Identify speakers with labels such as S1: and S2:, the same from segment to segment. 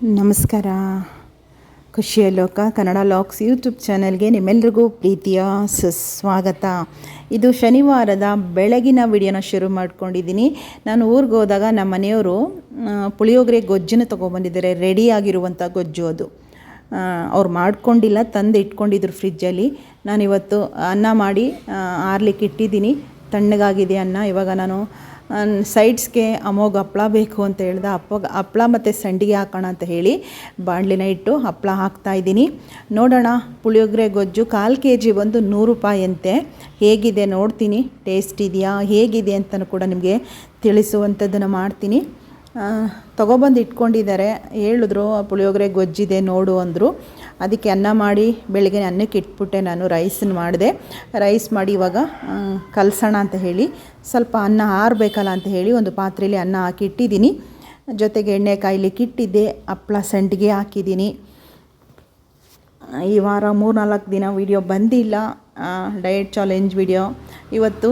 S1: ನಮಸ್ಕಾರ. ಖುಷಿಯ ಲೋಕ, ಕನ್ನಡ ಲಾಕ್ಸ್ ಯೂಟ್ಯೂಬ್ ಚಾನಲ್ಗೆ ನಿಮ್ಮೆಲ್ರಿಗೂ ಪ್ರೀತಿಯ ಸುಸ್ವಾಗತ. ಇದು ಶನಿವಾರದ ಬೆಳಗಿನ ವಿಡಿಯೋನ ಶುರು ಮಾಡ್ಕೊಂಡಿದ್ದೀನಿ. ನಾನು ಊರಿಗೆ ಹೋದಾಗ ನಮ್ಮ ಮನೆಯವರು ಪುಳಿಯೋಗರೆ ಗೊಜ್ಜನ್ನು ತೊಗೊಬಂದಿದ್ದಾರೆ. ರೆಡಿ ಆಗಿರುವಂಥ ಗೊಜ್ಜು ಅದು. ಅವ್ರು ಮಾಡ್ಕೊಂಡಿಲ್ಲ, ತಂದು ಇಟ್ಕೊಂಡಿದ್ರು ಫ್ರಿಜ್ಜಲ್ಲಿ. ನಾನಿವತ್ತು ಅನ್ನ ಮಾಡಿ ಆರ್ಲಿಕ್ಕೆ ಇಟ್ಟಿದ್ದೀನಿ. ತಣ್ಣಗಾಗಿದೆ ಅನ್ನ. ಇವಾಗ ನಾನು ಸೈಡ್ಸ್ಗೆ ಅಮೋಗ ಹಪ್ಪಳ ಬೇಕು ಅಂತ ಹೇಳ್ದ. ಹಪ್ಪ ಹಪ್ಪಳ ಮತ್ತು ಸಂಡಿಗೆ ಹಾಕೋಣ ಅಂತ ಹೇಳಿ ಬಾಣಲಿನ ಇಟ್ಟು ಹಪ್ಪಳ ಹಾಕ್ತಾ ಇದ್ದೀನಿ. ನೋಡೋಣ, ಪುಳಿಯೋಗರೆ, ಗೊಜ್ಜು ಕಾಲು ಕೆ ಜಿ ಬಂದು ನೂರು ರೂಪಾಯಿಯಂತೆ ಹೇಗಿದೆ ನೋಡ್ತೀನಿ. ಟೇಸ್ಟ್ ಇದೆಯಾ? ಹೇಗಿದೆ ಅಂತಲೂ ಕೂಡ ನಿಮಗೆ ತಿಳಿಸುವಂಥದ್ದನ್ನು ಮಾಡ್ತೀನಿ. ತಗೊಬಂದು ಇಟ್ಕೊಂಡಿದ್ದಾರೆ. ಹೇಳಿದ್ರು, ಪುಳಿಯೋಗರೆ ಗೊಜ್ಜಿದೆ ನೋಡು ಅಂದರು. ಅದಕ್ಕೆ ಅನ್ನ ಮಾಡಿ ಬೆಳಗ್ಗೆ ಅನ್ನಕ್ಕೆ ಇಟ್ಬಿಟ್ಟೆ ನಾನು ರೈಸನ್ನು ಮಾಡಿದೆ. ರೈಸ್ ಮಾಡಿ ಇವಾಗ ಕಲಸೋಣ ಅಂತ ಹೇಳಿ, ಸ್ವಲ್ಪ ಅನ್ನ ಆರಬೇಕಲ್ಲ ಅಂತ ಹೇಳಿ ಒಂದು ಪಾತ್ರೆಯಲ್ಲಿ ಅನ್ನ ಹಾಕಿ ಇಟ್ಟಿದ್ದೀನಿ ಜೊತೆಗೆ ಎಣ್ಣೆ ಕಾಯ್ಲಿಕ್ಕೆ ಇಟ್ಟಿದ್ದೆ ಹಪ್ಪಳ ಸಂಡಿಗೆ ಹಾಕಿದ್ದೀನಿ. ಈ ವಾರ ಮೂರು ನಾಲ್ಕು ದಿನ ವಿಡಿಯೋ ಬಂದಿಲ್ಲ ಡಯಟ್ ಚಾಲೆಂಜ್ ವಿಡಿಯೋ. ಇವತ್ತು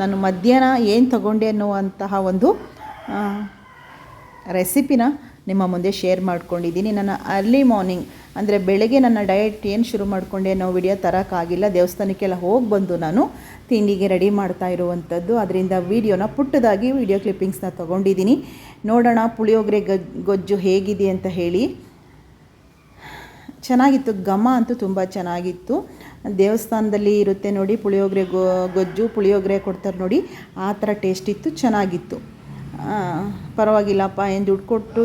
S1: ನಾನು ಮಧ್ಯಾಹ್ನ ಏನು ತಗೊಂಡೆ ಅನ್ನುವಂತಹ ಒಂದು ರೆಸಿಪಿನ ನಿಮ್ಮ ಮುಂದೆ ಶೇರ್ ಮಾಡ್ಕೊಂಡಿದ್ದೀನಿ. ನನ್ನ ಅರ್ಲಿ ಮಾರ್ನಿಂಗ್ ಅಂದರೆ ಬೆಳಗ್ಗೆ ನನ್ನ ಡಯಟ್ ಏನು ಶುರು ಮಾಡಿಕೊಂಡೆ ಅನ್ನೋ ವಿಡಿಯೋ ತರೋಕ್ಕಾಗಿಲ್ಲ ದೇವಸ್ಥಾನಕ್ಕೆಲ್ಲ ಹೋಗಿ ಬಂದು ನಾನು ತಿಂಡಿಗೆ ರೆಡಿ ಮಾಡ್ತಾ ಇರುವಂಥದ್ದು ಅದರಿಂದ ವೀಡಿಯೋನ ಪುಟ್ಟದಾಗಿ ವಿಡಿಯೋ ಕ್ಲಿಪ್ಪಿಂಗ್ಸ್ನ ತೊಗೊಂಡಿದ್ದೀನಿ. ನೋಡೋಣ ಪುಳಿಯೋಗರೆ ಗೊಜ್ಜು ಹೇಗಿದೆ ಅಂತ ಹೇಳಿ. ಚೆನ್ನಾಗಿತ್ತು. ಘಮ ಅಂತೂ ತುಂಬ ಚೆನ್ನಾಗಿತ್ತು. ದೇವಸ್ಥಾನದಲ್ಲಿ ಇರುತ್ತೆ ನೋಡಿ, ಪುಳಿಯೋಗರೆ ಗೊಜ್ಜು, ಪುಳಿಯೋಗರೆ ಕೊಡ್ತಾರೆ ನೋಡಿ. ಆ ಥರ ಟೇಸ್ಟ್ ಇತ್ತು, ಚೆನ್ನಾಗಿತ್ತು. ಪರವಾಗಿಲ್ಲಪ್ಪ, ಏನು ದುಡ್ಡು ಕೊಟ್ಟು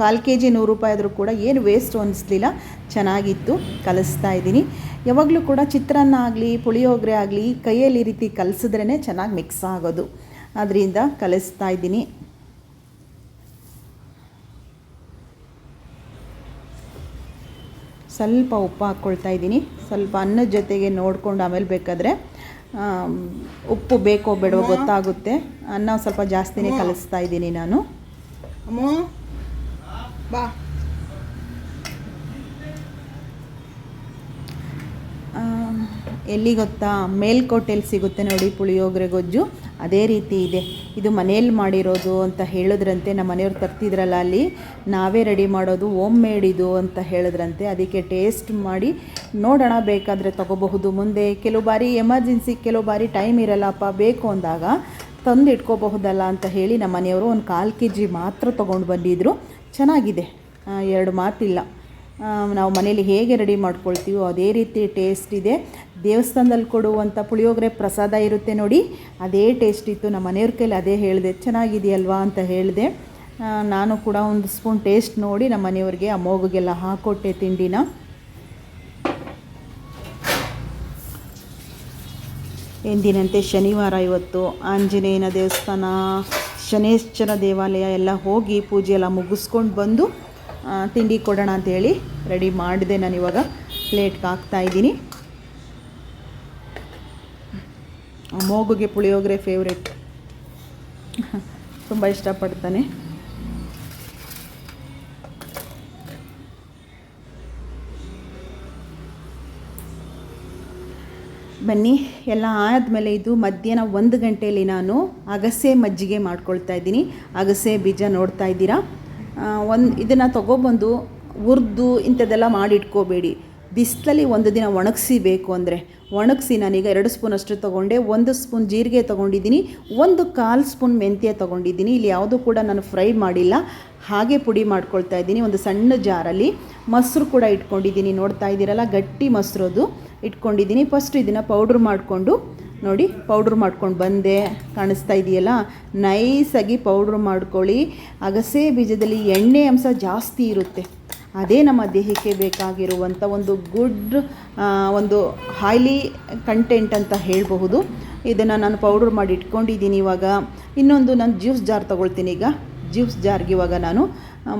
S1: ಕಾಲು ಕೆ ಜಿ ನೂರು ರೂಪಾಯಿ ಆದರೂ ಕೂಡ ಏನು ವೇಸ್ಟ್ ಅನ್ನಿಸ್ಲಿಲ್ಲ ಚೆನ್ನಾಗಿತ್ತು, ಕಲಿಸ್ತಾ ಇದ್ದೀನಿ. ಯಾವಾಗಲೂ ಕೂಡ ಚಿತ್ರಾನ್ನ ಆಗಲಿ, ಪುಳಿಯೋಗರೆ ಆಗಲಿ ಕೈಯಲ್ಲಿ ರೀತಿ ಕಲಿಸಿದ್ರೇ ಚೆನ್ನಾಗಿ ಮಿಕ್ಸ್ ಆಗೋದು. ಅದರಿಂದ ಕಲಿಸ್ತಾ ಇದ್ದೀನಿ. ಸ್ವಲ್ಪ ಉಪ್ಪು ಹಾಕ್ಕೊಳ್ತಾ ಇದ್ದೀನಿ. ಸ್ವಲ್ಪ ಅನ್ನದ ಜೊತೆಗೆ ನೋಡಿಕೊಂಡು ಆಮೇಲೆ ಬೇಕಾದರೆ ಉಪ್ಪು ಬೇಕೋ ಬೇಡವೋ ಗೊತ್ತಾಗುತ್ತೆ. ಅನ್ನ ಸ್ವಲ್ಪ ಜಾಸ್ತಿನೇ ಕಲಿಸ್ತಾ ಇದ್ದೀನಿ ನಾನು.
S2: ಅಮ್ಮ. ಬಾ.
S1: ಎಲ್ಲಿ ಗೊತ್ತಾ? ಮೇಲ್ಕೋಟೆಯಲ್ಲಿ ಸಿಗುತ್ತೆ ನೋಡಿ ಪುಳಿಯೋಗರೆ ಗೊಜ್ಜು. ಅದೇ ರೀತಿ ಇದೆ. ಇದು ಮನೆಯಲ್ಲಿ ಮಾಡಿರೋದು ಅಂತ ಹೇಳಿದ್ರಂತೆ ನಮ್ಮ ಮನೆಯವ್ರು ತರ್ತಿದ್ರಲ್ಲ ಅಲ್ಲಿ. ನಾವೇ ರೆಡಿ ಮಾಡೋದು ಓಮ್ ಮೇಡ್ ಇದು ಅಂತ ಹೇಳಿದ್ರಂತೆ. ಅದಕ್ಕೆ ಟೇಸ್ಟ್ ಮಾಡಿ ನೋಡೋಣ, ಬೇಕಾದರೆ ತಗೋಬಹುದು. ಮುಂದೆ ಕೆಲವು ಬಾರಿ ಎಮರ್ಜೆನ್ಸಿ, ಕೆಲವು ಬಾರಿ ಟೈಮ್ ಇರಲ್ಲಪ್ಪ, ಬೇಕು ಅಂದಾಗ ತಂದು ಇಟ್ಕೋಬಹುದಲ್ಲ ಅಂತ ಹೇಳಿ ನಮ್ಮ ಮನೆಯವರು ಒಂದು ಕಾಲು ಕೆ ಜಿ ಮಾತ್ರ ತೊಗೊಂಡು ಬಂದಿದ್ದರು ಚೆನ್ನಾಗಿದೆ. ಎರಡು ಮಾತಿಲ್ಲ. ನಾವು ಮನೇಲಿ ಹೇಗೆ ರೆಡಿ ಮಾಡ್ಕೊಳ್ತೀವೋ ಅದೇ ರೀತಿ ಟೇಸ್ಟ್ ಇದೆ. ದೇವಸ್ಥಾನದಲ್ಲಿ ಕೊಡುವಂಥ ಪುಳಿಯೋಗರೆ ಪ್ರಸಾದ ಇರುತ್ತೆ ನೋಡಿ. ಅದೇ ಟೇಸ್ಟ್ ಇತ್ತು. ನಮ್ಮ ಮನೆಯವ್ರ ಕೈಲಿ ಅದೇ ಹೇಳಿದೆ, ಚೆನ್ನಾಗಿದೆಯಲ್ವಾ? ಅಂತ ಹೇಳಿದೆ. ನಾನು ಕೂಡ ಒಂದು ಸ್ಪೂನ್ ಟೇಸ್ಟ್ ನೋಡಿ ನಮ್ಮ ಮನೆಯವ್ರಿಗೆ, ಆ ಮೋಗಿಗೆಲ್ಲ ಹಾಕೊಟ್ಟೆ ತಿಂಡಿನ. ಎಂದಿನಂತೆ ಶನಿವಾರ ಇವತ್ತು ಆಂಜನೇಯನ ದೇವಸ್ಥಾನ, ಶನೇಶ್ವರ ದೇವಾಲಯ ಎಲ್ಲ ಹೋಗಿ ಪೂಜೆ ಎಲ್ಲ ಮುಗಿಸ್ಕೊಂಡು ಬಂದು ತಿಂಡಿ ಕೊಡೋಣ ಅಂತೇಳಿ ರೆಡಿ ಮಾಡಿದೆ ನಾನು ಇವಾಗ ಪ್ಲೇಟ್ಗೆ ಹಾಕ್ತಾ ಇದ್ದೀನಿ ಮೋಗುಗೆ ಪುಳಿಯೋಗರೆ ಫೇವ್ರೆಟ್ ತುಂಬ ಇಷ್ಟಪಡ್ತಾನೆ. ಬನ್ನಿ, ಎಲ್ಲ ಆದಮೇಲೆ ಇದು ಮಧ್ಯಾಹ್ನ ಒಂದು ಗಂಟೆಯಲ್ಲಿ ನಾನು ಅಗಸೆ ಮಜ್ಜಿಗೆ ಮಾಡ್ಕೊಳ್ತಾ ಇದ್ದೀನಿ. ಅಗಸೆ ಬೀಜ ನೋಡ್ತಾ ಇದ್ದೀರಾ? ಒಂದು ಇದನ್ನು ತೊಗೊಬಂದು, ಹುರಿದು ಇಂಥದ್ದೆಲ್ಲ ಮಾಡಿಟ್ಕೋಬೇಡಿ. ಬಿಸಿಲಲ್ಲಿ ಒಂದು ದಿನ ಒಣಗಿಸಿ ಬೇಕು ಅಂದರೆ ಒಣಗಿಸಿ ನಾನೀಗ ಎರಡು ಸ್ಪೂನ್ ಅಷ್ಟು ತೊಗೊಂಡೆ, ಒಂದು ಸ್ಪೂನ್ ಜೀರಿಗೆ ತೊಗೊಂಡಿದ್ದೀನಿ, ಒಂದು ಕಾಲು ಸ್ಪೂನ್ ಮೆಂತ್ಯ ತೊಗೊಂಡಿದ್ದೀನಿ. ಇಲ್ಲಿ ಯಾವುದೂ ಕೂಡ ನಾನು ಫ್ರೈ ಮಾಡಿಲ್ಲ, ಹಾಗೆ ಪುಡಿ ಮಾಡ್ಕೊಳ್ತಾ ಇದ್ದೀನಿ ಒಂದು ಸಣ್ಣ ಜಾರಲ್ಲಿ. ಮೊಸರು ಕೂಡ ಇಟ್ಕೊಂಡಿದ್ದೀನಿ, ನೋಡ್ತಾ ಇದ್ದೀರಲ್ಲ, ಗಟ್ಟಿ ಮೊಸರು ಅದು ಇಟ್ಕೊಂಡಿದ್ದೀನಿ. ಫಸ್ಟ್ ಇದನ್ನು ಪೌಡ್ರ್ ಮಾಡಿಕೊಂಡು, ನೋಡಿ ಪೌಡ್ರ್ ಮಾಡ್ಕೊಂಡು ಬಂದೆ. ಕಾಣಿಸ್ತಾ ಇದೆಯಲ್ಲ? ನೈಸಾಗಿ ಪೌಡ್ರ್ ಮಾಡ್ಕೊಳ್ಳಿ. ಅಗಸೆ ಬೀಜದಲ್ಲಿ ಎಣ್ಣೆ ಅಂಶ ಜಾಸ್ತಿ ಇರುತ್ತೆ. ಅದೇ ನಮ್ಮ ದೇಹಕ್ಕೆ ಬೇಕಾಗಿರುವಂಥ ಒಂದು ಗುಡ್ ಒಂದು ಹೈಲಿ ಕಂಟೆಂಟ್ ಅಂತ ಹೇಳಬಹುದು. ಇದನ್ನು ನಾನು ಪೌಡ್ರ್ ಮಾಡಿ ಇಟ್ಕೊಂಡಿದ್ದೀನಿ ಇವಾಗ. ಇನ್ನೊಂದು ನಾನು ಜ್ಯೂಸ್ ಜಾರ್ ತೊಗೊಳ್ತೀನಿ ಈಗ. ಜ್ಯೂಸ್ ಜಾರ್ಗೆ ಇವಾಗ ನಾನು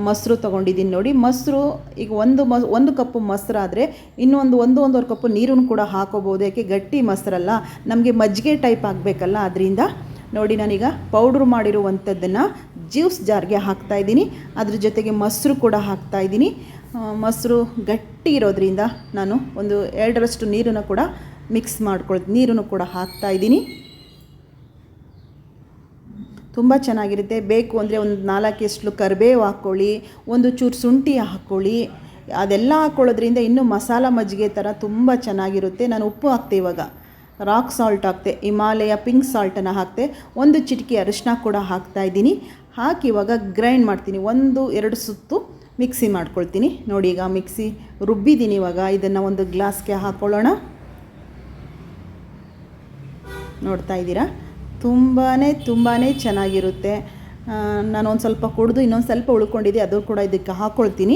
S1: ಮೊಸರು ತೊಗೊಂಡಿದ್ದೀನಿ ನೋಡಿ. ಮೊಸರು, ಈಗ ಒಂದು ಮ, ಒಂದು ಕಪ್ಪು ಮೊಸರಾದರೆ ಇನ್ನೊಂದು ಒಂದು ಒಂದೂವರೆ ಕಪ್ಪು ನೀರನ್ನು ಕೂಡ ಹಾಕೋಬೋದು ಯಾಕೆ ಗಟ್ಟಿ ಮೊಸರಲ್ಲ, ನಮಗೆ ಮಜ್ಜಿಗೆ ಟೈಪ್ ಆಗಬೇಕಲ್ಲ. ಅದರಿಂದ ನೋಡಿ ನಾನೀಗ ಪೌಡ್ರ್ ಮಾಡಿರುವಂಥದ್ದನ್ನು ಜ್ಯೂಸ್ ಜಾರ್ಗೆ ಹಾಕ್ತಾಯಿದ್ದೀನಿ ಅದ್ರ ಜೊತೆಗೆ ಮೊಸರು ಕೂಡ ಹಾಕ್ತಾಯಿದ್ದೀನಿ ಮೊಸರು ಗಟ್ಟಿ ಇರೋದ್ರಿಂದ ನಾನು ಒಂದು ಎರಡರಷ್ಟು ನೀರನ್ನು ಕೂಡ ಮಿಕ್ಸ್ ಮಾಡ್ಕೊಳ್, ನೀರನ್ನು ಕೂಡ ಹಾಕ್ತಾಯಿದ್ದೀನಿ ತುಂಬ ಚೆನ್ನಾಗಿರುತ್ತೆ. ಬೇಕು ಅಂದರೆ ಒಂದು ನಾಲ್ಕು ಎಷ್ಟು ಕರಿಬೇವು ಹಾಕ್ಕೊಳ್ಳಿ ಒಂದು ಚೂರು ಶುಂಠಿ ಹಾಕ್ಕೊಳ್ಳಿ ಅದೆಲ್ಲ ಹಾಕ್ಕೊಳ್ಳೋದ್ರಿಂದ ಇನ್ನೂ ಮಸಾಲ ಮಜ್ಜಿಗೆ ಥರ ತುಂಬ ಚೆನ್ನಾಗಿರುತ್ತೆ. ನಾನು ಉಪ್ಪು ಹಾಕ್ತೆ ಇವಾಗ. ರಾಕ್ ಸಾಲ್ಟ್ ಹಾಕ್ತೆ, ಹಿಮಾಲಯ ಪಿಂಕ್ ಸಾಲ್ಟನ್ನು ಹಾಕ್ತೆ, ಒಂದು ಚಿಟಿಕೆ ಅರಿಶಿನ ಕೂಡ ಹಾಕ್ತಾ ಇದ್ದೀನಿ. ಹಾಕಿ ಇವಾಗ ಗ್ರೈಂಡ್ ಮಾಡ್ತೀನಿ, ಒಂದು, ಎರಡು ಸುತ್ತು ಮಿಕ್ಸಿ ಮಾಡ್ಕೊಳ್ತೀನಿ. ನೋಡಿ ಈಗ ಮಿಕ್ಸಿ ರುಬ್ಬಿದ್ದೀನಿ ಇವಾಗ, ಇದನ್ನು ಒಂದು ಗ್ಲಾಸ್ಗೆ ಹಾಕ್ಕೊಳ್ಳೋಣ ನೋಡ್ತಾ ಇದ್ದೀರಾ? ತುಂಬಾ ತುಂಬಾ ಚೆನ್ನಾಗಿರುತ್ತೆ. ನಾನು ಒಂದು ಸ್ವಲ್ಪ ಕುಡಿದು ಇನ್ನೊಂದು ಸ್ವಲ್ಪ ಉಳ್ಕೊಂಡಿದ್ದೆ ಅದು ಕೂಡ ಇದಕ್ಕೆ ಹಾಕ್ಕೊಳ್ತೀನಿ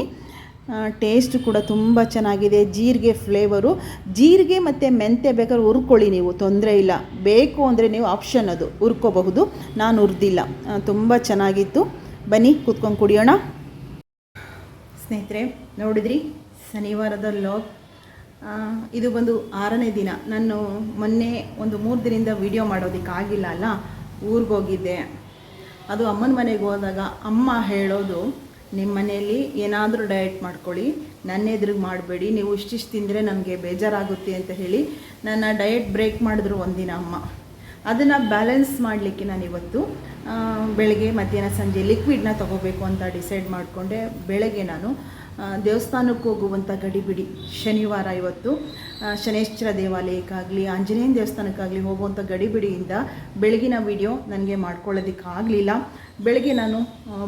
S1: ಟೇಸ್ಟ್ ಕೂಡ ತುಂಬ ಚೆನ್ನಾಗಿದೆ. ಜೀರಿಗೆ ಫ್ಲೇವರು ಜೀರಿಗೆ ಮತ್ತು ಮೆಂತ್ಯ ಬೇಕಾದ್ರೆ ಹುರ್ಕೊಳ್ಳಿ ನೀವು, ತೊಂದರೆ ಇಲ್ಲ. ಬೇಕು ಅಂದರೆ ನೀವು ಆಪ್ಷನ್ ಅದು, ಹುರ್ಕೋಬಹುದು. ನಾನು ಹುರ್ದಿಲ್ಲ. ತುಂಬ ಚೆನ್ನಾಗಿತ್ತು. ಬನ್ನಿ, ಕೂತ್ಕೊಂಡು ಕುಡಿಯೋಣ. ಸ್ನೇಹಿತರೆ, ನೋಡಿದ್ರಿ? ಶನಿವಾರದ ಲಾಗ್ ಇದು ಬಂದು ಆರನೇ ದಿನ. ನಾನು ಮೊನ್ನೆ ಒಂದು ಮೂರು ದಿನದಿಂದ ವಿಡಿಯೋ ಮಾಡೋದಕ್ಕಾಗಿಲ್ಲ ಅಲ್ಲ? ಊರಿಗೋಗಿದ್ದೆ ಅದು ಅಮ್ಮನ ಮನೆಗೆ ಹೋದಾಗ ಅಮ್ಮ ಹೇಳೋದು ನಿಮ್ಮ ಮನೆಯಲ್ಲಿ ಏನಾದರೂ ಡಯಟ್ ಮಾಡ್ಕೊಳ್ಳಿ. ನನ್ನ ಎದುರಿಗೆ ಮಾಡಬೇಡಿ. ನೀವು ಇಷ್ಟಿಷ್ಟು ತಿಂದರೆ ನನಗೆ ಬೇಜಾರಾಗುತ್ತೆ ಅಂತ ಹೇಳಿ ನನ್ನ ಡಯಟ್ ಬ್ರೇಕ್ ಮಾಡಿದ್ರು ಒಂದಿನ ಅಮ್ಮ. ಅದನ್ನು ಬ್ಯಾಲೆನ್ಸ್ ಮಾಡಲಿಕ್ಕೆ ನಾನು ಇವತ್ತು ಬೆಳಗ್ಗೆ, ಮಧ್ಯಾಹ್ನ, ಸಂಜೆ ಲಿಕ್ವಿಡ್ನ ತಗೋಬೇಕು ಅಂತ ಡಿಸೈಡ್ ಮಾಡಿಕೊಂಡೆ. ಬೆಳಗ್ಗೆ ನಾನು ದೇವಸ್ಥಾನಕ್ಕೆ ಹೋಗುವಂಥ ಗಡಿಬಿಡಿ. ಶನಿವಾರ ಇವತ್ತು ಶನೇಶ್ವರ ದೇವಾಲಯಕ್ಕಾಗಲಿ, ಆಂಜನೇಯನ ದೇವಸ್ಥಾನಕ್ಕಾಗಲಿ ಹೋಗುವಂಥ ಗಡಿಬಿಡಿಯಿಂದ ಬೆಳಗಿನ ವಿಡಿಯೋ ನನಗೆ ಮಾಡ್ಕೊಳ್ಳೋದಕ್ಕಾಗಲಿಲ್ಲ. ಬೆಳಗ್ಗೆ ನಾನು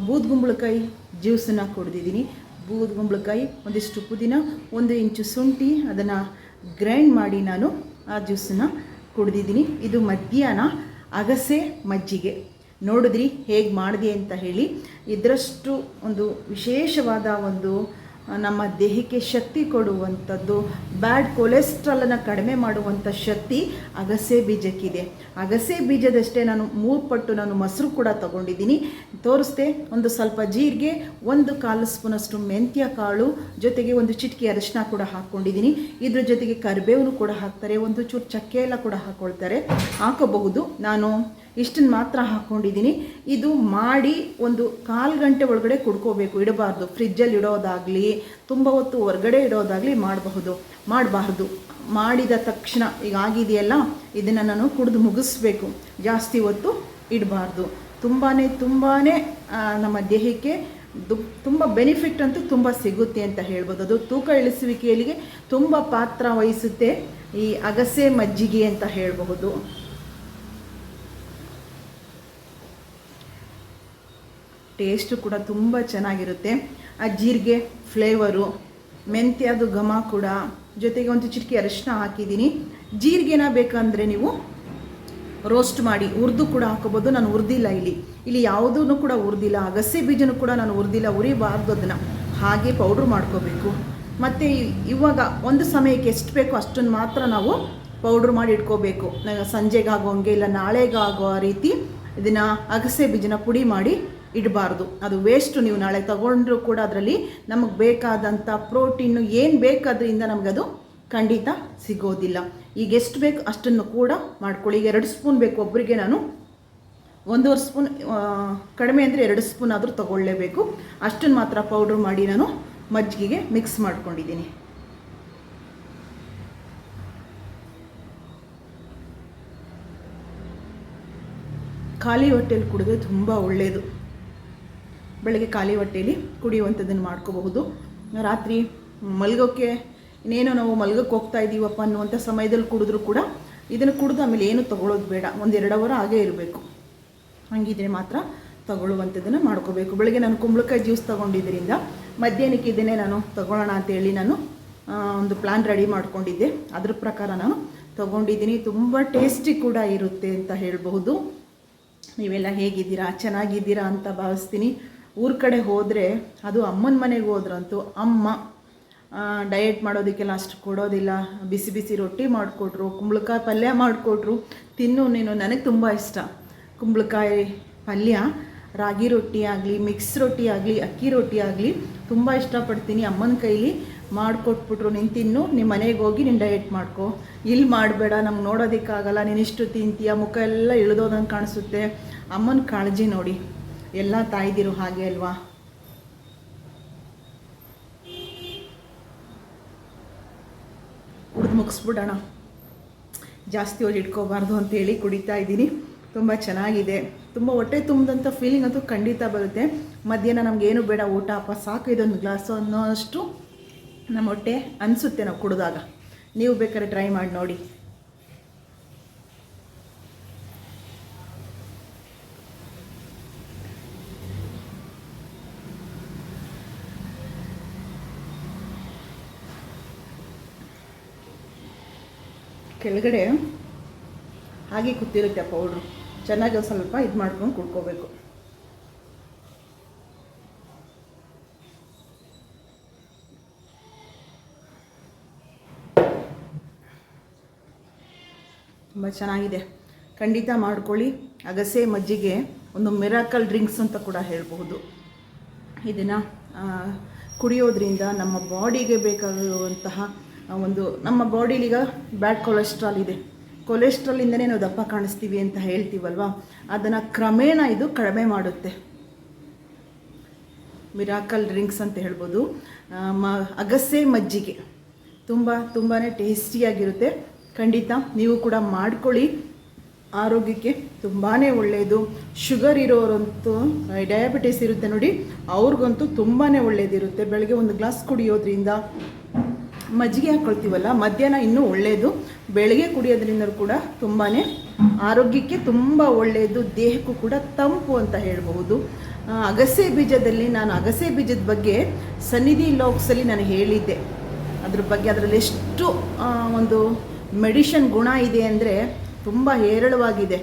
S1: ಬೂದ್ಗುಂಬಳಕಾಯಿ ಜ್ಯೂಸನ್ನು ಕುಡ್ದಿದ್ದೀನಿ. ಬೂದ್ಗುಂಬಳಕಾಯಿ ಒಂದಿಷ್ಟು ಪುದೀನ, ಒಂದು ಇಂಚು ಶುಂಠಿ, ಅದನ್ನು ಗ್ರೈಂಡ್ ಮಾಡಿ ನಾನು ಆ ಜ್ಯೂಸನ್ನು ಕುಡಿದಿದ್ದೀನಿ. ಇದು ಮಧ್ಯಾಹ್ನ ಅಗಸೆ ಮಜ್ಜಿಗೆ. ನೋಡಿದ್ರಿ ಹೇಗೆ ಮಾಡಿದೆ ಅಂತ ಹೇಳಿ. ಇದರಷ್ಟು ಒಂದು ವಿಶೇಷವಾದ ಒಂದು ನಮ್ಮ ದೇಹಕ್ಕೆ ಶಕ್ತಿ ಕೊಡುವಂಥದ್ದು, ಬ್ಯಾಡ್ ಕೊಲೆಸ್ಟ್ರಾಲನ್ನು ಕಡಿಮೆ ಮಾಡುವಂಥ ಶಕ್ತಿ ಅಗಸೆ ಬೀಜಕ್ಕಿದೆ. ಅಗಸೆ ಬೀಜದಷ್ಟೇ ನಾನು ಮೂರು ಪಟ್ಟು ನಾನು ಮೊಸರು ಕೂಡ ತಗೊಂಡಿದ್ದೀನಿ. ತೋರಿಸ್ದೆ ಒಂದು ಸ್ವಲ್ಪ ಜೀರಿಗೆ, ಒಂದು ಕಾಲು ಸ್ಪೂನಷ್ಟು ಮೆಂತ್ಯ ಕಾಳು, ಜೊತೆಗೆ ಒಂದು ಚಿಟಿಕೆ ಅರಿಶಿನ ಕೂಡ ಹಾಕ್ಕೊಂಡಿದ್ದೀನಿ. ಇದ್ರ ಜೊತೆಗೆ ಕರಿಬೇವನ್ನು ಕೂಡ ಹಾಕ್ತಾರೆ, ಒಂದು ಚೂರು ಚಕ್ಕೆ ಎಲ್ಲ ಕೂಡ ಹಾಕ್ಕೊಳ್ತಾರೆ ಹಾಕೋಬಹುದು. ನಾನು ಇಷ್ಟನ್ನು ಮಾತ್ರ ಹಾಕ್ಕೊಂಡಿದ್ದೀನಿ ಇದು ಮಾಡಿ ಒಂದು ಕಾಲು ಗಂಟೆ ಒಳಗಡೆ ಕುಡ್ಕೋಬೇಕು. ಇಡಬಾರ್ದು. ಫ್ರಿಜ್ಜಲ್ಲಿ ಇಡೋದಾಗಲಿ, ತುಂಬ ಹೊತ್ತು ಹೊರಗಡೆ ಇಡೋದಾಗಲಿ ಮಾಡಬಹುದು. ಮಾಡಬಾರ್ದು. ಮಾಡಿದ ತಕ್ಷಣ ಈಗ ಆಗಿದೆಯಲ್ಲ, ಇದನ್ನು ನಾನು ಕುಡಿದು ಮುಗಿಸ್ಬೇಕು. ಜಾಸ್ತಿ ಹೊತ್ತು ಇಡಬಾರ್ದು. ತುಂಬಾ ತುಂಬಾ ನಮ್ಮ ದೇಹಕ್ಕೆ ದು, ತುಂಬ ಬೆನಿಫಿಟ್ ಅಂತೂ ತುಂಬ ಸಿಗುತ್ತೆ ಅಂತ ಹೇಳ್ಬೋದು. ಅದು ತೂಕ ಇಳಿಸುವಿಕೆಯಲ್ಲಿಗೆ ತುಂಬ ಪಾತ್ರ ವಹಿಸುತ್ತೆ. ಈ ಅಗಸೆ ಮಜ್ಜಿಗೆ ಅಂತ ಹೇಳಬಹುದು. ಟೇಸ್ಟು ಕೂಡ ತುಂಬ ಚೆನ್ನಾಗಿರುತ್ತೆ. ಆ ಜೀರಿಗೆ ಫ್ಲೇವರು ಮೆಂತ್ಯದು ಘಮ ಕೂಡ, ಜೊತೆಗೆ ಒಂದು ಚಿಟಿಕೆ ಅರಿಶಿನ ಹಾಕಿದ್ದೀನಿ. ಜೀರಿಗೆನ ಬೇಕಂದರೆ ನೀವು ರೋಸ್ಟ್ ಮಾಡಿ, ಹುರಿದು ಕೂಡ ಹಾಕೋಬೋದು ನಾನು ಹುರಿದಿಲ್ಲ ಇಲ್ಲಿ. ಇಲ್ಲಿ ಯಾವುದೂ ಕೂಡ ಹುರಿದಿಲ್ಲ. ಅಗಸೆ ಬೀಜನೂ ಕೂಡ ನಾನು ಹುರಿದಿಲ್ಲ. ಉರಿಬಾರ್ದು ಅದನ್ನು. ಹಾಗೆ ಪೌಡ್ರ್ ಮಾಡ್ಕೋಬೇಕು. ಮತ್ತು ಇವಾಗ ಒಂದು ಸಮಯಕ್ಕೆ ಎಷ್ಟು ಬೇಕೋ ಅಷ್ಟನ್ನು ಮಾತ್ರ ನಾವು ಪೌಡ್ರ್ ಮಾಡಿ ಇಟ್ಕೋಬೇಕು. ಸಂಜೆಗಾಗೋ ಹಂಗೆ ಇಲ್ಲ ನಾಳೆಗಾಗೋ ರೀತಿ ಇದನ್ನು ಅಗಸೆ ಬೀಜನ ಪುಡಿ ಮಾಡಿ ಇಡಬಾರ್ದು. ಅದು ವೇಸ್ಟು ನೀವು ನಾಳೆ ತಗೊಂಡ್ರೂ ಕೂಡ ಅದರಲ್ಲಿ ನಮಗೆ ಬೇಕಾದಂಥ ಪ್ರೋಟೀನು ಏನು ಬೇಕಾದ್ರಿಂದ ನಮಗದು ಖಂಡಿತ ಸಿಗೋದಿಲ್ಲ. ಈಗ ಎಷ್ಟು ಬೇಕು ಅಷ್ಟನ್ನು ಕೂಡ ಮಾಡ್ಕೊಳ್ಳಿ. ಈಗ ಎರಡು ಸ್ಪೂನ್ ಬೇಕು ಒಬ್ಬರಿಗೆ ನಾನು. ಒಂದೂವರೆ ಸ್ಪೂನ್ ಕಡಿಮೆ ಅಂದರೆ ಎರಡು ಸ್ಪೂನ್ ಆದರೂ ತಗೊಳ್ಳೇಬೇಕು. ಅಷ್ಟನ್ನು ಮಾತ್ರ ಪೌಡ್ರ್ ಮಾಡಿ ನಾನು ಮಜ್ಜಿಗೆಗೆ ಮಿಕ್ಸ್ ಮಾಡ್ಕೊಂಡಿದ್ದೀನಿ. ಖಾಲಿ ಹೊಟ್ಟೆಲಿ ಕುಡಿದ್ರೆ ತುಂಬ ಒಳ್ಳೆಯದು ಬೆಳಗ್ಗೆ ಖಾಲಿ ಹೊಟ್ಟೆಯಲ್ಲಿ ಕುಡಿಯುವಂಥದ್ದನ್ನು ಮಾಡ್ಕೋಬಹುದು. ರಾತ್ರಿ ಮಲಗೋಕ್ಕೆ ಇನ್ನೇನೋ ನಾವು ಮಲಗಕ್ಕೆ ಹೋಗ್ತಾ ಇದ್ದೀವಪ್ಪ ಅನ್ನುವಂಥ ಸಮಯದಲ್ಲಿ ಕುಡಿದ್ರೂ ಕೂಡ ಇದನ್ನು ಕುಡಿದು ಆಮೇಲೆ ಏನು ತಗೊಳ್ಳೋದು ಬೇಡ. ಒಂದು ಎರಡು ಅವರ್ ಹಾಗೇ ಇರಬೇಕು. ಹಂಗಿದ್ರೆ ಮಾತ್ರ ತಗೊಳ್ಳುವಂಥದ್ದನ್ನು ಮಾಡ್ಕೋಬೇಕು. ಬೆಳಗ್ಗೆ ನಾನು ಕುಂಬಳಕಾಯಿ ಜ್ಯೂಸ್ ತೊಗೊಂಡಿದ್ದರಿಂದ ಮಧ್ಯಾಹ್ನಕ್ಕೆ ಇದನ್ನೇ ನಾನು ತೊಗೊಳ್ಳೋಣ ಅಂತೇಳಿ ನಾನು ಒಂದು ಪ್ಲ್ಯಾನ್ ರೆಡಿ ಮಾಡ್ಕೊಂಡಿದ್ದೆ. ಅದ್ರ ಪ್ರಕಾರ ನಾನು ತೊಗೊಂಡಿದ್ದೀನಿ. ತುಂಬ ಟೇಸ್ಟಿ ಕೂಡ ಇರುತ್ತೆ ಅಂತ ಹೇಳಬಹುದು. ನೀವೆಲ್ಲ ಹೇಗಿದ್ದೀರಾ? ಚೆನ್ನಾಗಿದ್ದೀರಾ ಅಂತ ಭಾವಿಸ್ತೀನಿ. ಊರ ಕಡೆ ಹೋದರೆ ಅದು ಅಮ್ಮನ ಮನೆಗೆ ಹೋದ್ರಂತೂ ಅಮ್ಮ ಡಯೆಟ್ ಮಾಡೋದಕ್ಕೆಲ್ಲ ಅಷ್ಟು ಕೊಡೋದಿಲ್ಲ. ಬಿಸಿ ಬಿಸಿ ರೊಟ್ಟಿ ಮಾಡಿಕೊಟ್ರು, ಕುಂಬಳಕಾಯಿ ಪಲ್ಯ ಮಾಡಿಕೊಟ್ರು, ತಿನ್ನು ನೀನು ನನಗೆ ತುಂಬ ಇಷ್ಟ. ಕುಂಬಳಕಾಯಿ ಪಲ್ಯ, ರಾಗಿ ರೊಟ್ಟಿ ಆಗಲಿ ಮಿಕ್ಸ್ ರೊಟ್ಟಿ ಆಗಲಿ, ಅಕ್ಕಿ ರೊಟ್ಟಿ ಆಗಲಿ ತುಂಬ ಇಷ್ಟಪಡ್ತೀನಿ. ಅಮ್ಮನ ಕೈಲಿ ಮಾಡಿಕೊಟ್ಬಿಟ್ರು, ನೀನು ತಿನ್ನು ನಿಮ್ಮ ಮನೆಗೆ ಹೋಗಿ ನೀನು ಡಯೆಟ್ ಮಾಡ್ಕೊ. ಇಲ್ಲಿ ಮಾಡಬೇಡ, ನಮ್ಗೆ ನೋಡೋದಕ್ಕಾಗಲ್ಲ, ನೀನು ಇಷ್ಟು ತಿಂತೀಯ, ಮುಖ ಎಲ್ಲ ಇಳಿದೋದಂಗೆ ಕಾಣಿಸುತ್ತೆ. ಅಮ್ಮನ ಕಾಳಜಿ ನೋಡಿ. ಎಲ್ಲ ತಾಯ್ದಿರು ಹಾಗೆ ಅಲ್ವಾ? ಕುಡಿದು ಮುಗಿಸ್ಬಿಡೋಣ. ಜಾಸ್ತಿ ಹೋಗಿ ಇಟ್ಕೋಬಾರ್ದು ಅಂತೇಳಿ ಕುಡಿತಾ ಇದ್ದೀನಿ. ತುಂಬ ಚೆನ್ನಾಗಿದೆ. ತುಂಬ ಹೊಟ್ಟೆ ತುಂಬಿದಂಥ ಫೀಲಿಂಗ್ ಅಂತೂ ಖಂಡಿತ ಬರುತ್ತೆ. ಮಧ್ಯಾಹ್ನ ನಮ್ಗೆ ಏನು ಬೇಡ, ಊಟ, ಅಪ್ಪ, ಸಾಕು ಇದೊಂದು ಗ್ಲಾಸು ಅನ್ನೋ ಅಷ್ಟು ನಮ್ಮ ಹೊಟ್ಟೆ ಅನಿಸುತ್ತೆ ನಾವು ಕುಡಿದಾಗ. ನೀವು ಬೇಕಾದ್ರೆ ಟ್ರೈ ಮಾಡಿ ನೋಡಿ. ಕೆಳಗಡೆ ಹಾಗೆ ಕುತ್ತಿರುತ್ತೆ ಪೌಡ್ರು ಚೆನ್ನಾಗಿ ಸ್ವಲ್ಪ ಇದು ಮಾಡ್ಕೊಂಡು ಕುಡ್ಕೋಬೇಕು. ತುಂಬ ಚೆನ್ನಾಗಿದೆ. ಖಂಡಿತ ಮಾಡ್ಕೊಳ್ಳಿ. ಅಗಸೆ ಮಜ್ಜಿಗೆ ಒಂದು ಮಿರಾಕಲ್ ಡ್ರಿಂಕ್ಸ್ ಅಂತ ಕೂಡ ಹೇಳಬಹುದು. ಇದನ್ನು ಕುಡಿಯೋದ್ರಿಂದ ನಮ್ಮ ಬಾಡಿಗೆ ಬೇಕಾಗುವಂತಹ ಆ, ಒಂದು ನಮ್ಮ ಬಾಡಿಲೀಗ ಬ್ಯಾಡ್ ಕೊಲೆಸ್ಟ್ರಾಲ್ ಇದೆ. ಕೊಲೆಸ್ಟ್ರಾಲಿಂದನೇ ನಾವು ದಪ್ಪ ಕಾಣಿಸ್ತೀವಿ ಅಂತ ಹೇಳ್ತೀವಲ್ವಾ? ಅದನ್ನು ಕ್ರಮೇಣ ಇದು ಕಡಿಮೆ ಮಾಡುತ್ತೆ. ಮಿರಾಕಲ್ ಡ್ರಿಂಕ್ಸ್ ಅಂತ ಹೇಳ್ಬೋದು. ಮ, ಅಗಸೆ ಮಜ್ಜಿಗೆ. ತುಂಬ ತುಂಬಾ ಟೇಸ್ಟಿಯಾಗಿರುತ್ತೆ ಖಂಡಿತ ನೀವು ಕೂಡ ಮಾಡ್ಕೊಳ್ಳಿ. ಆರೋಗ್ಯಕ್ಕೆ ತುಂಬಾ ಒಳ್ಳೆಯದು ಶುಗರ್ ಇರೋರಂತೂ ಡಯಾಬಿಟಿಸ್ ಇರುತ್ತೆ ನೋಡಿ, ಅವ್ರಿಗಂತೂ ತುಂಬಾ ಒಳ್ಳೆಯದಿರುತ್ತೆ ಬೆಳಗ್ಗೆ ಒಂದು ಗ್ಲಾಸ್ ಕುಡಿಯೋದ್ರಿಂದ. ಮಜ್ಜಿಗೆ ಹಾಕ್ಕೊಳ್ತೀವಲ್ಲ ಮಧ್ಯಾಹ್ನ ಇನ್ನೂ ಒಳ್ಳೆಯದು ಬೆಳಗ್ಗೆ ಕುಡಿಯೋದ್ರಿಂದ ಕೂಡ ತುಂಬಾ ಆರೋಗ್ಯಕ್ಕೆ ತುಂಬ ಒಳ್ಳೆಯದು ದೇಹಕ್ಕೂ ಕೂಡ ತಂಪು ಅಂತ ಹೇಳಬಹುದು. ಅಗಸೆ ಬೀಜದಲ್ಲಿ ನಾನು ಅಗಸೆ ಬೀಜದ ಬಗ್ಗೆ ಸನ್ನಿಧಿ ಲಾಕ್ಸಲ್ಲಿ ನಾನು ಹೇಳಿದ್ದೆ. ಅದ್ರ ಬಗ್ಗೆ ಅದರಲ್ಲಿ ಎಷ್ಟು ಒಂದು ಮೆಡಿಷನ್ ಗುಣ ಇದೆ ಅಂದರೆ ತುಂಬ ಹೇರಳವಾಗಿದೆ.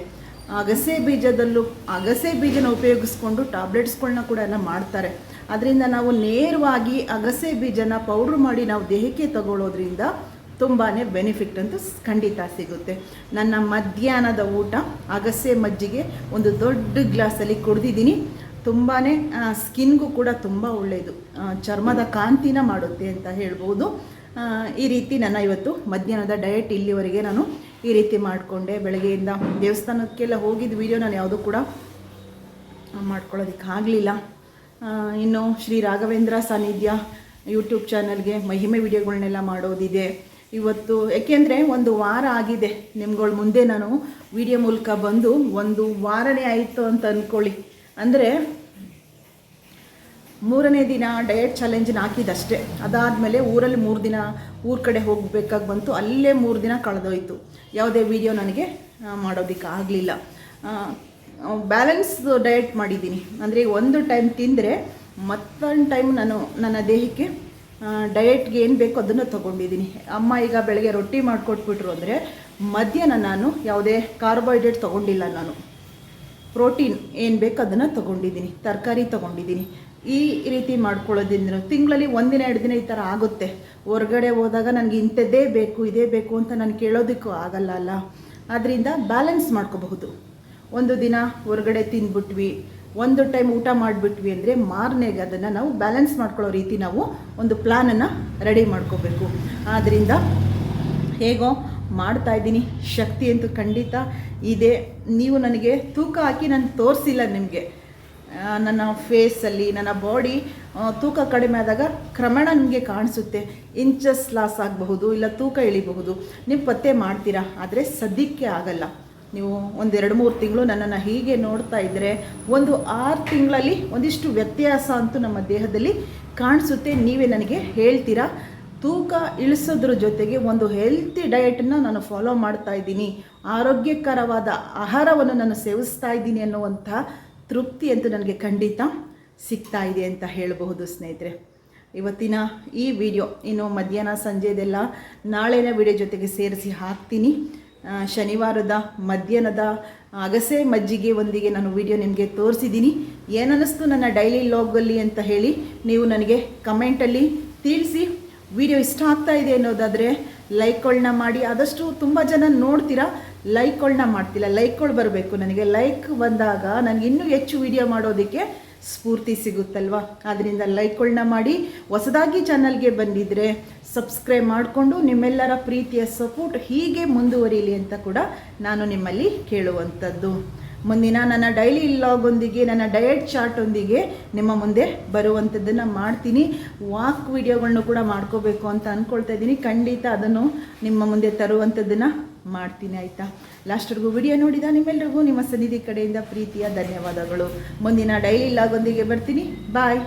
S1: ಅಗಸೆ ಬೀಜದಲ್ಲೂ, ಅಗಸೆ ಬೀಜನ ಉಪಯೋಗಿಸ್ಕೊಂಡು ಟ್ಯಾಬ್ಲೆಟ್ಸ್ಗಳನ್ನ ಕೂಡ ಎಲ್ಲ ಮಾಡ್ತಾರೆ. ಅದರಿಂದ ನಾವು ನೇರವಾಗಿ ಅಗಸೆ ಬೀಜನ ಪೌಡ್ರ್ ಮಾಡಿ ನಾವು ದೇಹಕ್ಕೆ ತಗೊಳ್ಳೋದ್ರಿಂದ ತುಂಬಾ ಬೆನಿಫಿಟ್ ಅಂತ ಖಂಡಿತ ಸಿಗುತ್ತೆ. ನನ್ನ ಮಧ್ಯಾಹ್ನದ ಊಟ, ಅಗಸೆ ಮಜ್ಜಿಗೆ ಒಂದು ದೊಡ್ಡ ಗ್ಲಾಸಲ್ಲಿ ಕುಡ್ದಿದ್ದೀನಿ. ತುಂಬಾ ಸ್ಕಿನ್ಗೂ ಕೂಡ ತುಂಬ ಒಳ್ಳೆಯದು ಚರ್ಮದ ಕಾಂತಿನ ಮಾಡುತ್ತೆ ಅಂತ ಹೇಳ್ಬೋದು. ಈ ರೀತಿ ನನ್ನ ಇವತ್ತು ಮಧ್ಯಾಹ್ನದ ಡಯಟ್ ಇಲ್ಲಿವರೆಗೆ ನಾನು ಈ ರೀತಿ ಮಾಡಿಕೊಂಡೆ. ಬೆಳಗ್ಗೆಯಿಂದ ದೇವಸ್ಥಾನಕ್ಕೆಲ್ಲ ಹೋಗಿದ್ದ ವೀಡಿಯೋ ನಾನು ಯಾವುದೂ ಕೂಡ ಮಾಡ್ಕೊಳ್ಳೋದಕ್ಕಾಗಲಿಲ್ಲ ಇನ್ನು ಶ್ರೀ ರಾಘವೇಂದ್ರ ಸಾನ್ನಿಧ್ಯ ಯೂಟ್ಯೂಬ್ ಚಾನಲ್ಗೆ ಮಹಿಮೆ ವಿಡಿಯೋಗಳನ್ನೆಲ್ಲ ಮಾಡೋದಿದೆ. ಇವತ್ತು ಯಾಕೆಂದರೆ ಒಂದು ವಾರ ಆಗಿದೆ. ನಿಮ್ಗಳ ಮುಂದೆ ನಾನು ವಿಡಿಯೋ ಮೂಲಕ ಬಂದು ಒಂದು ವಾರನೇ ಆಯಿತು ಅಂತ ಅಂದ್ಕೊಳ್ಳಿ ಅಂದರೆ ಮೂರನೇ ದಿನ ಡಯಟ್ ಹಾಕಿದಷ್ಟೇ. ಅದಾದಮೇಲೆ ಊರಲ್ಲಿ ಮೂರು ದಿನ ಊರ ಕಡೆ ಹೋಗಬೇಕಾಗಿ ಬಂತು. ಅಲ್ಲೇ ಮೂರು ದಿನ ಕಳೆದೋಯ್ತು. ಯಾವುದೇ ವಿಡಿಯೋ ನನಗೆ ಮಾಡೋದಕ್ಕೆ ಆಗಲಿಲ್ಲ. ಬ್ಯಾಲೆನ್ಸ್ ಡಯಟ್ ಮಾಡಿದ್ದೀನಿ. ಅಂದರೆ ಒಂದು ಟೈಮ್ ತಿಂದರೆ ಮತ್ತೊಂದು ಟೈಮ್ ನಾನು ನನ್ನ ದೇಹಕ್ಕೆ ಡಯಟ್ಗೆ ಏನು ಬೇಕೋ ಅದನ್ನು ತೊಗೊಂಡಿದ್ದೀನಿ. ಅಮ್ಮ ಈಗ ಬೆಳಗ್ಗೆ ರೊಟ್ಟಿ ಮಾಡಿಕೊಟ್ಬಿಟ್ರು ಅಂದರೆ ಮಧ್ಯಾಹ್ನ ನಾನು ಯಾವುದೇ ಕಾರ್ಬೋಹೈಡ್ರೇಟ್ ತೊಗೊಂಡಿಲ್ಲ ನಾನು. ಪ್ರೋಟೀನ್ ಏನು ಬೇಕು ಅದನ್ನು ತೊಗೊಂಡಿದ್ದೀನಿ. ತರಕಾರಿ ತೊಗೊಂಡಿದ್ದೀನಿ. ಈ ರೀತಿ ಮಾಡ್ಕೊಳ್ಳೋದ್ರಿಂದ ತಿಂಗಳಲ್ಲಿ ಒಂದಿನ, ಎರಡು ದಿನ ಈ ಥರ ಆಗುತ್ತೆ. ಹೊರಗಡೆ ಹೋದಾಗ ನನಗೆ ಇಂಥದ್ದೇ ಬೇಕು, ಇದೇ ಬೇಕು ಅಂತ ನಾನು ಕೇಳೋದಕ್ಕೂ ಆಗಲ್ಲ ಅಲ್ಲ. ಆದ್ದರಿಂದ ಬ್ಯಾಲೆನ್ಸ್ ಮಾಡ್ಕೋಬಹುದು. ಒಂದು ದಿನ ಹೊರಗಡೆ ತಿಂದ್ಬಿಟ್ವಿ, ಒಂದು ಟೈಮ್ ಊಟ ಮಾಡಿಬಿಟ್ವಿ ಅಂದರೆ ಮಾರನೆಗೆ ಅದನ್ನು ನಾವು ಬ್ಯಾಲೆನ್ಸ್ ಮಾಡ್ಕೊಳ್ಳೋ ರೀತಿ ನಾವು ಒಂದು ಪ್ಲ್ಯಾನನ್ನು ರೆಡಿ ಮಾಡ್ಕೋಬೇಕು. ಆದ್ದರಿಂದ ಹೇಗೋ ಮಾಡ್ತಾ ಇದ್ದೀನಿ. ಶಕ್ತಿ ಅಂತೂ ಖಂಡಿತ ಇದೆ. ನೀವು ನನಗೆ ತೂಕ ಹಾಕಿ ನಾನು ತೋರಿಸಿಲ್ಲ ನಿಮಗೆ. ನನ್ನ ಫೇಸಲ್ಲಿ ನನ್ನ ಬಾಡಿ ತೂಕ ಕಡಿಮೆ ಆದಾಗ ಕ್ರಮೇಣ ನಿಮಗೆ ಕಾಣಿಸುತ್ತೆ. ಇಂಚಸ್ ಲಾಸ್ ಆಗಬಹುದು, ಇಲ್ಲ ತೂಕ ಇಳಿಬಹುದು. ನೀವು ಪತ್ತೆ ಮಾಡ್ತೀರಾ? ಆದರೆ ಸದ್ಯಕ್ಕೆ ಆಗಲ್ಲ. ನೀವು ಒಂದೆರಡು ಮೂರು ತಿಂಗಳು ನನ್ನನ್ನು ಹೀಗೆ ನೋಡ್ತಾ ಇದ್ದರೆ ಒಂದು ಆರು ತಿಂಗಳಲ್ಲಿ ಒಂದಿಷ್ಟು ವ್ಯತ್ಯಾಸ ಅಂತೂ ನಮ್ಮ ದೇಹದಲ್ಲಿ ಕಾಣಿಸುತ್ತೆ. ನೀವೇ ನನಗೆ ಹೇಳ್ತೀರಾ? ತೂಕ ಇಳಿಸೋದ್ರ ಜೊತೆಗೆ ಒಂದು ಹೆಲ್ತಿ ಡಯಟನ್ನು ನಾನು ಫಾಲೋ ಮಾಡ್ತಾ ಇದ್ದೀನಿ. ಆರೋಗ್ಯಕರವಾದ ಆಹಾರವನ್ನು ನಾನು ಸೇವಿಸ್ತಾ ಇದ್ದೀನಿ ಅನ್ನುವಂಥ ತೃಪ್ತಿ ಅಂತೂ ನನಗೆ ಖಂಡಿತ ಸಿಗ್ತಾ ಇದೆ ಅಂತ ಹೇಳಬಹುದು ಸ್ನೇಹಿತರೆ. ಇವತ್ತಿನ ಈ ವಿಡಿಯೋ ಇನ್ನು ಮಧ್ಯಾಹ್ನ ಸಂಜೆದೆಲ್ಲ ನಾಳೆನ ವಿಡಿಯೋ ಜೊತೆಗೆ ಸೇರಿಸಿ ಹಾಕ್ತೀನಿ. ಶನಿವಾರದ ಮಧ್ಯಾಹ್ನದ ಅಗಸೆ ಮಜ್ಜಿಗೆ ಒಂದಿಗೆ ನಾನು ವಿಡಿಯೋ ನಿಮಗೆ ತೋರಿಸಿದ್ದೀನಿ. ಏನನ್ನಿಸ್ತು ನನ್ನ ಡೈಲಿ ಲಾಗಲ್ಲಿ ಅಂತ ಹೇಳಿ ನೀವು ನನಗೆ ಕಮೆಂಟಲ್ಲಿ ತಿಳಿಸಿ. ವಿಡಿಯೋ ಇಷ್ಟ ಆಗ್ತಾ ಇದೆ ಅನ್ನೋದಾದರೆ ಲೈಕ್ಗಳನ್ನ ಮಾಡಿ. ಆದಷ್ಟು ತುಂಬ ಜನ ನೋಡ್ತೀರಾ. ಲೈಕ್ಗಳನ್ನ ಮಾಡ್ತಿಲ್ಲ, ಲೈಕ್ಗಳು ಬರಬೇಕು ನನಗೆ. ಲೈಕ್ ಬಂದಾಗ ನನಗೆ ಇನ್ನೂ ಹೆಚ್ಚು ವಿಡಿಯೋ ಮಾಡೋದಕ್ಕೆ ಸ್ಫೂರ್ತಿ ಸಿಗುತ್ತಲ್ವಾ? ಆದ್ದರಿಂದ ಲೈಕ್ಗಳನ್ನ ಮಾಡಿ, ಹೊಸದಾಗಿ ಚಾನಲ್ಗೆ ಬಂದಿದ್ದರೆ ಸಬ್ಸ್ಕ್ರೈಬ್ ಮಾಡಿಕೊಂಡು ನಿಮ್ಮೆಲ್ಲರ ಪ್ರೀತಿಯ ಸಪೋರ್ಟ್ ಹೀಗೆ ಮುಂದುವರಿಯಲಿ ಅಂತ ಕೂಡ ನಾನು ನಿಮ್ಮಲ್ಲಿ ಕೇಳುವಂಥದ್ದು. ಮುಂದಿನ ನನ್ನ ಡೈಲಿ ಲಾಗೊಂದಿಗೆ, ನನ್ನ ಡಯಟ್ ಚಾರ್ಟೊಂದಿಗೆ ನಿಮ್ಮ ಮುಂದೆ ಬರುವಂಥದ್ದನ್ನು ಮಾಡ್ತೀನಿ. ವಾಕ್ ವಿಡಿಯೋಗಳನ್ನು ಕೂಡ ಮಾಡ್ಕೋಬೇಕು ಅಂತ ಅಂದ್ಕೊಳ್ತಾ ಇದ್ದೀನಿ. ಖಂಡಿತ ಅದನ್ನು ನಿಮ್ಮ ಮುಂದೆ ತರುವಂಥದ್ದನ್ನು ಮಾಡ್ತೀನಿ, ಆಯಿತಾ? ಲಾಸ್ಟ್ವರೆಗೂ ವಿಡಿಯೋ ನೋಡಿದ ನಿಮ್ಮೆಲ್ಲರಿಗೂ ನಿಮ್ಮ ಸನ್ನಿಧಿ ಕಡೆಯಿಂದ ಪ್ರೀತಿಯ ಧನ್ಯವಾದಗಳು. ಮುಂದಿನ ಡೈಲಿ ಲಾಗೊಂದಿಗೆ ಬರ್ತೀನಿ. ಬಾಯ್